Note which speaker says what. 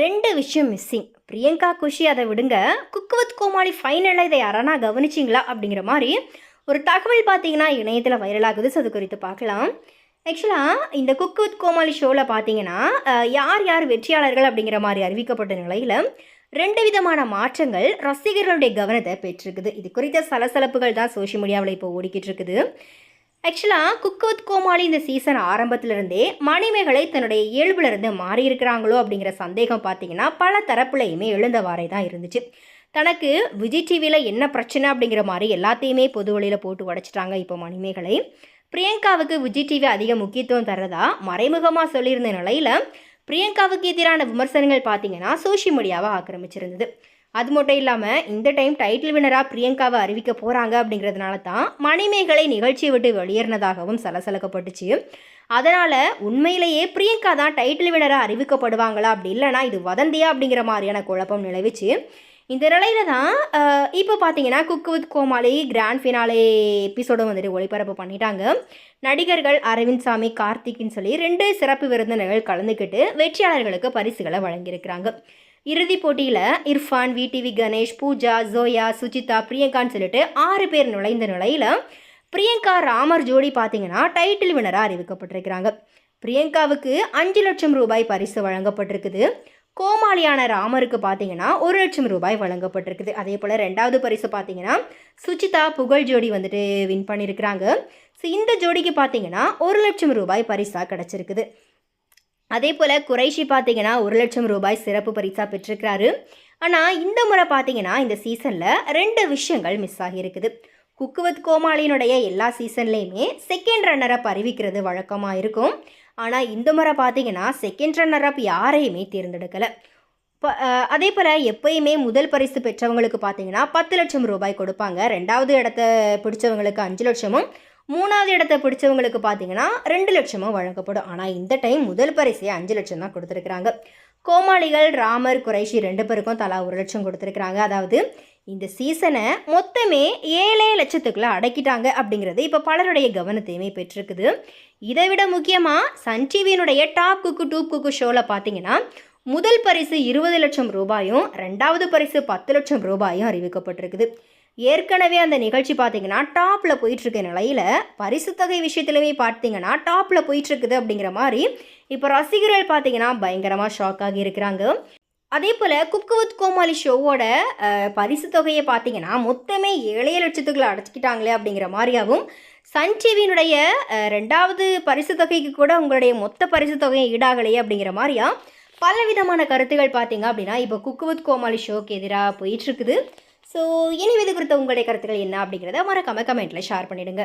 Speaker 1: ரெண்டு விஷயம் மிஸ்ஸிங் பிரியங்கா குஷி அதை விடுங்க. குக்குவத் கோமாளி ஃபைனலாக இதை யாரானா கவனிச்சிங்களா அப்படிங்கிற மாதிரி ஒரு தகவல் பார்த்தீங்கன்னா இணையத்தில் வைரலாகுது ஸோ அது குறித்து பார்க்கலாம். ஆக்சுவலாக இந்த குக் வித் கோமாளி ஷோவில் பார்த்தீங்கன்னா யார் யார் வெற்றியாளர்கள் அப்படிங்கிற மாதிரி அறிவிக்கப்பட்ட நிலையில் ரெண்டு விதமான மாற்றங்கள் ரசிகர்களுடைய கவனத்தை பெற்றிருக்குது. இது குறித்த சலசலப்புகள் தான் சோஷியல் மீடியாவில் இப்போ ஓடிக்கிட்டு இருக்குது. ஆக்சுவலாக குக் வித் கோமாளி இந்த சீசன் ஆரம்பத்திலிருந்தே மணிமேகலை தன்னுடைய இயல்புலேருந்து மாறி இருக்கிறாங்களோ அப்படிங்கிற சந்தேகம் பார்த்தீங்கன்னா பல தரப்புலையுமே எழுந்தவாறே தான் இருந்துச்சு. தனக்கு விஜய் டிவியில் என்ன பிரச்சனை அப்படிங்கிற மாதிரி எல்லாத்தையுமே பொது வழியில் போட்டு உடைச்சிட்டாங்க இப்போ மணிமேகலை. பிரியங்காவுக்கு விஜய் டிவி அதிக முக்கியத்துவம் தர்றதா மறைமுகமாக சொல்லியிருந்த நிலையில் பிரியங்காவுக்கு எதிரான விமர்சனங்கள் பார்த்தீங்கன்னா சோஷியல் மீடியாவை ஆக்கிரமிச்சிருந்தது. அது மட்டும் இல்லாமல் இந்த டைம் டைட்டில் வினராக பிரியங்காவை அறிவிக்க போகிறாங்க அப்படிங்கிறதுனால தான் மணிமேகலை நிகழ்ச்சியை விட்டு வெளியேறினதாகவும் சலசலக்கப்பட்டுச்சு. அதனால் உண்மையிலேயே பிரியங்கா தான் டைட்டில் வினராக அறிவிக்கப்படுவாங்களா அப்படி இல்லைனா இது வதந்தியா அப்படிங்கிற மாதிரியான குழப்பம் நிலவிச்சு இந்த நிலையில தான் இப்போ பார்த்தீங்கன்னா Cook with Komali grand finale எபிசோடும் வந்துட்டு ஒளிபரப்பு பண்ணிட்டாங்க. நடிகர்கள் அரவிந்த் சாமி கார்த்திக்னு சொல்லி ரெண்டு சிறப்பு விருந்தினர்கள் கலந்துக்கிட்டு வெற்றியாளர்களுக்கு பரிசுகளை வழங்கியிருக்கிறாங்க. இறுதிப் போட்டியில் இர்ஃபான் விடிவி கணேஷ் பூஜா ஜோயா சுஜிதா பிரியங்கான்னு சொல்லிட்டு ஆறு பேர் நுழைந்த நிலையில் பிரியங்கா ராமர் ஜோடி பார்த்தீங்கன்னா டைட்டில் வினராக அறிவிக்கப்பட்டிருக்கிறாங்க. பிரியங்காவுக்கு அஞ்சு லட்சம் ரூபாய் பரிசு வழங்கப்பட்டிருக்குது. கோமாளியான ராமருக்கு பார்த்தீங்கன்னா ஒரு லட்சம் ரூபாய் வழங்கப்பட்டிருக்குது. அதே போல் ரெண்டாவது பரிசு பார்த்தீங்கன்னா சுஜிதா புகழ் ஜோடி வந்துட்டு வின் பண்ணியிருக்கிறாங்க ஸோ இந்த ஜோடிக்கு பார்த்தீங்கன்னா ஒரு லட்சம் ரூபாய் பரிசாக கிடச்சிருக்குது. அதே போல் குறைஷி பார்த்தீங்கன்னா ஒரு லட்சம் ரூபாய் சிறப்பு பரிசாக பெற்றிருக்கிறாரு. ஆனால் இந்த முறை பார்த்தீங்கன்னா இந்த சீசனில் ரெண்டு விஷயங்கள் மிஸ் ஆகியிருக்குது. குக்குவத் கோமாளியினுடைய எல்லா சீசன்லேயுமே செகண்ட் ரன்னர் அப் அறிவிக்கிறது வழக்கமாக இருக்கும். ஆனால் இந்த முறை பார்த்தீங்கன்னா செகண்ட் ரன்னர் அப் யாரையுமே தேர்ந்தெடுக்கலை. அதே போல் எப்பயுமே முதல் பரிசு பெற்றவங்களுக்கு பார்த்தீங்கன்னா பத்து லட்சம் ரூபாய் கொடுப்பாங்க. ரெண்டாவது இடத்த பிடிச்சவங்களுக்கு அஞ்சு லட்சமும் மூணாவது இடத்தை பிடிச்சவங்களுக்கு பார்த்தீங்கன்னா ரெண்டு லட்சமும் வழங்கப்படும். ஆனால் இந்த டைம் முதல் பரிசையை அஞ்சு லட்சம் தான் கொடுத்துருக்குறாங்க. கோமாளிகள் ராமர் குறைஷி ரெண்டு பேருக்கும் தலா ஒரு லட்சம் கொடுத்துருக்குறாங்க. அதாவது இந்த சீசனை மொத்தமே ஏழே லட்சத்துக்குள்ளே அடக்கிட்டாங்க அப்படிங்கிறது இப்போ பலருடைய கவனத்தையுமே பெற்றிருக்குது. இதை விட முக்கியமாக சன் டிவியினுடைய டாப் குக்கு டூப் குக்கு ஷோவில் பார்த்தீங்கன்னா முதல் பரிசு இருபது லட்சம் ரூபாயும் ரெண்டாவது பரிசு பத்து லட்சம் ரூபாயும் அறிவிக்கப்பட்டிருக்குது. ஏற்கனவே அந்த நிகழ்ச்சி பார்த்தீங்கன்னா டாப்பில் போயிட்டுருக்க நிலையில் பரிசு தொகை விஷயத்துலையுமே பார்த்தீங்கன்னா டாப்பில் போயிட்டுருக்குது அப்படிங்கிற மாதிரி இப்போ ரசிகர்கள் பார்த்தீங்கன்னா பயங்கரமாக ஷாக் ஆகி இருக்கிறாங்க. அதே போல் குக்கு வித் கோமாளி ஷோவோட பரிசு தொகையை பார்த்தீங்கன்னா மொத்தமே ஏழே லட்சத்துக்குள்ள அடைச்சிக்கிட்டாங்களே அப்படிங்கிற மாதிரியாகவும் சன் டிவியினுடைய ரெண்டாவது பரிசு தொகைக்கு கூட உங்களுடைய மொத்த பரிசு தொகையை ஈடாகலையே அப்படிங்கிற மாதிரியா பல விதமான கருத்துகள் பார்த்தீங்க அப்படின்னா இப்போ குக்கு வித் கோமாளி ஷோக்கு எதிராக போயிட்டுருக்குது. ஸோ இனி இது குறித்த உங்களுடைய கருத்துக்கள் என்ன அப்படிங்கிறத மறக்காமல் கமெண்ட்டில் ஷேர் பண்ணிவிடுங்க